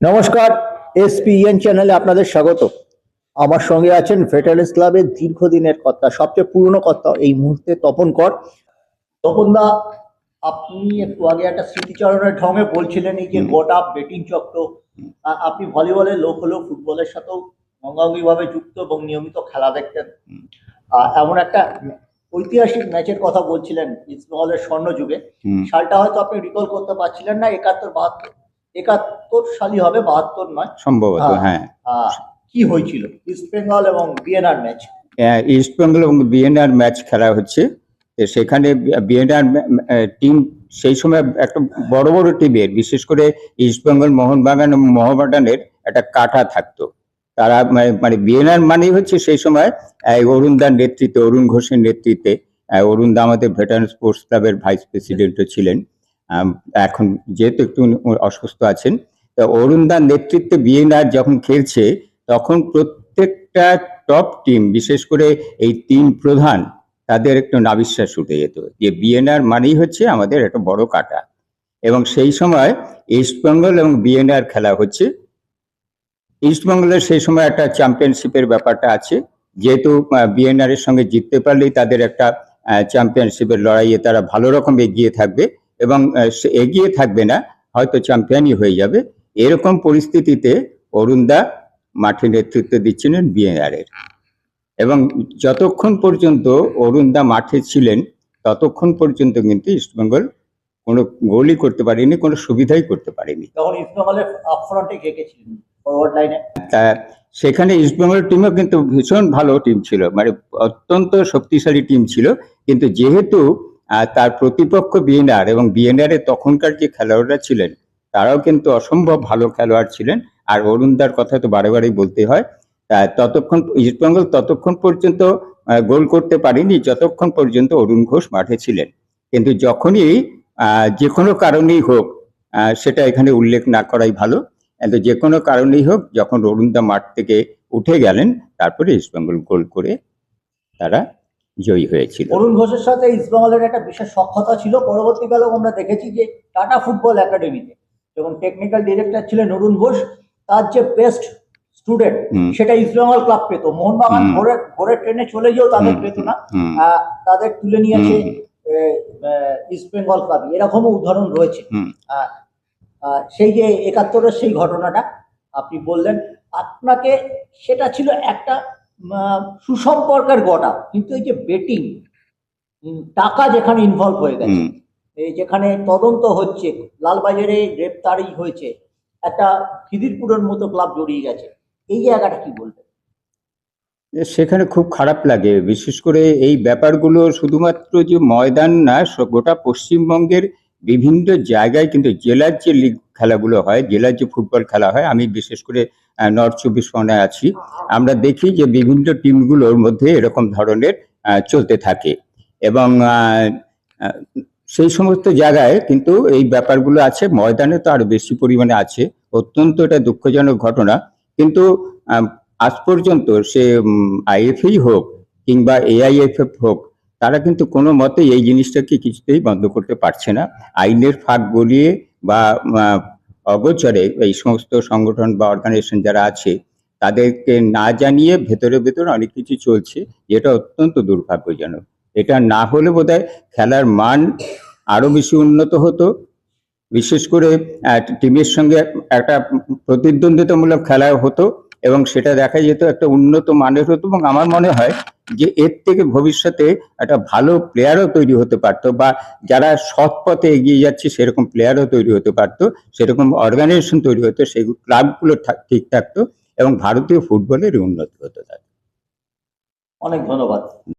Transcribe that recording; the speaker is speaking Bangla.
নমস্কার এসপিএন চ্যানেলে আপনাদের স্বাগত। আমার সঙ্গে আছেন ভেটারেন্স ক্লাবের দীর্ঘদিনের কর্তা সবচেয়ে পুরনো কর্তা এই মুহূর্তে তপন কর। তপন দা আপনি একটু আগে একটা স্মৃতিচারণের ঢঙে বলছিলেন এই যে গোটা বেটিং চক্র। আপনি ভলিবলের লোক হলেও ফুটবলের সাথেও অঙ্গাঙ্গিভাবে যুক্ত এবং নিয়মিত খেলা দেখতেন। এমন একটা ঐতিহাসিক ম্যাচের কথা বলছিলেন ইস্টবেঙ্গলের স্বর্ণ যুগে সালটা হয়তো আপনি রিকল করতে পারছিলেন না একাত্তর বাহাত্তর। একাত্তর সালই হবে বাহাত্তর নয়। সম্ভবত হ্যাঁ। হ্যাঁ। কি হয়েছিল? ইস্ট বেঙ্গল এবং বিএনআর ম্যাচ। আহ, ইস্ট বেঙ্গল এবং বিএনআর ম্যাচ খেলা হচ্ছে। সেখানে বিএনআর টিম সেই সময় একটা বড় বড় টিমের বিশেষ করে ইস্ট বেঙ্গল মোহনবাগান এবং মোহামেডানের একটা কাঠা থাকতো। তারা মানে- মানে বিএনআর মানেই হচ্ছে সেই সময় আহ, অরুণদার নেতৃত্বে অরুণ ঘোষের নেতৃত্বে অরুণ দা আমাদের ভেটারান স্পোর্টস ক্লাবের ভাইস প্রেসিডেন্টও ছিলেন। এখন যেহেতু একটু অসুস্থ আছেন, তো অরুণদার নেতৃত্বে বিএনআর যখন খেলছে, তখন প্রত্যেকটা টপ টিম বিশেষ করে এই তিন প্রধান, তাদের একটু নাবিশ্বাস উঠে যেত যে বিএনআর মানেই হচ্ছে আমাদের একটা বড় কাটা। এবং সেই সময় ইস্টবেঙ্গল এবং বিএনআর খেলা হচ্ছে। ইস্টবেঙ্গলের সেই সময় একটা চ্যাম্পিয়নশিপের ব্যাপারটা আছে। যেহেতু বিএনআর এর সঙ্গে জিততে পারলেই তাদের একটা চ্যাম্পিয়নশিপের লড়াইয়ে তারা ভালো রকম এগিয়ে থাকবে। এবং সে এগিয়ে থাকবে না হয়তো চ্যাম্পিয়নই হয়ে যাবে। এরকম পরিস্থিতিতে অরুণদা মাঠে নেতৃত্ব দিচ্ছিলেন বিএনআর এর। এবং যতক্ষণ পর্যন্ত অরুণদা মাঠে ছিলেন ততক্ষণ পর্যন্ত কিন্তু ইস্টবেঙ্গল কোনো গোলই করতে পারেনি কোনো সুবিধাই করতে পারেনি। তখন ছিলেন? ফরওয়ার্ড লাইনে সেখানে ইস্টবেঙ্গল টিমও কিন্তু ভীষণ ভালো টিম ছিল মানে অত্যন্ত শক্তিশালী টিম ছিল। কিন্তু যেহেতু তার প্রতিপক্ষ বিএনআর এবং বিএনআর তখনকার যে খেলোয়াড়রা ছিলেন, তারাও কিন্তু অসম্ভব ভালো খেলোয়াড় ছিলেন। আর অরুণদার কথা তো বারে বারেই বলতে হয়। ততক্ষণ ইস্টবেঙ্গল ততক্ষণ পর্যন্ত গোল করতে পারেনি, যতক্ষণ পর্যন্ত অরুণ ঘোষ মাঠে ছিলেন। কিন্তু যখনই যে কোনো কারণেই হোক সেটা এখানে উল্লেখ না করাই ভালো। কিন্তু যে কোনো কারণেই হোক, যখন অরুণদা মাঠ থেকে উঠে গেলেন, তারপরে ইস্টবেঙ্গল গোল করে তারা জয়ী হয়েছিল। অরুণ ঘোষের সাথে ইস্ট বেঙ্গলের একটা বিশেষ সক্ষতা ছিল। পরবর্তীকালেও আমরা দেখেছি যে টাটা ফুটবল একাডেমিতে যখন টেকনিক্যাল ডিরেক্টর ছিলেন অরুণ ঘোষ তার যে বেস্ট স্টুডেন্ট সেটা ইস্ট বেঙ্গল ক্লাব পেত। মোহনবাগান হুম। ভোরের ভোরের ট্রেনে চলে গিয়েও তাদের পেত না। তাদের তুলে নিয়েছে হুম। ইস্ট বেঙ্গল ক্লাব এরকমও উদাহরণ রয়েছে। সেই যে একাত্তরের সেই ঘটনাটা আপনি বললেন আপনাকে সেটা ছিল একটা সুসম্পর্কের গোটা। কিন্তু এই যে বেটিং টাকা যেখানে ইনভলভ হয়ে গেছে এই যেখানে তদন্ত হচ্ছে লালবাজারে গ্রেপ্তারি হয়েছে একটা খিদিরপুরের মতো ক্লাব জড়িয়ে গেছে এই জায়গাটা কি বলবেন? সেখানে খুব খারাপ লাগে। বিশেষ করে এই ব্যাপারগুলো শুধুমাত্র যে ময়দান না গোটা পশ্চিমবঙ্গের বিভিন্ন জায়গায় কিন্তু জেলার যে লিগ খেলাগুলো হয়, জেলার যে ফুটবল খেলা হয়, আমি বিশেষ করে নর্থ চব্বিশ পরগনায় আছি। আমরা দেখি যে বিভিন্ন টিমগুলোর মধ্যে এরকম ধরনের চলতে থাকে। এবং সেই সমস্ত জায়গায় কিন্তু এই ব্যাপারগুলো আছে। ময়দানে তো আরও বেশি পরিমাণে আছে। অত্যন্ত এটা দুঃখজনক ঘটনা। কিন্তু আজ পর্যন্ত সে আইএফই হোক কিংবা এআইএফএফ হোক তারা কিন্তু কোনো মতে এই জিনিসটাকে কিছুতেই বন্ধ করতে পারছে না। আইনের ফাঁক গলিয়ে বা অগোচরে এই সমস্ত সংগঠন বা অর্গানাইজেশন যারা আছে, তাদেরকে না জানিয়ে ভেতরে ভেতরে অনেক কিছু চলছে, যেটা অত্যন্ত দুর্ভাগ্যজনক। এটা না হলে বোধহয় খেলার মান আরও বেশি উন্নত হতো। বিশেষ করে টিমের সঙ্গে একটা প্রতিদ্বন্দ্বিতামূলক খেলা হতো। এবং সেটা দেখা যেত একটা উন্নত মানের হতো এবং আমার মনে হয় যে এর থেকে ভবিষ্যতে একটা ভালো প্লেয়ারও তৈরি হতে পারত বা যারা সৎ পথে এগিয়ে যাচ্ছে সেরকম প্লেয়ারও তৈরি হতে পারতো, সেরকম অর্গানাইজেশন তৈরি হতো, সেই ক্লাবগুলো থাক- ঠিক থাকতো এবং ভারতীয় ফুটবলের উন্নতি হতে তার অনেক ধন্যবাদ।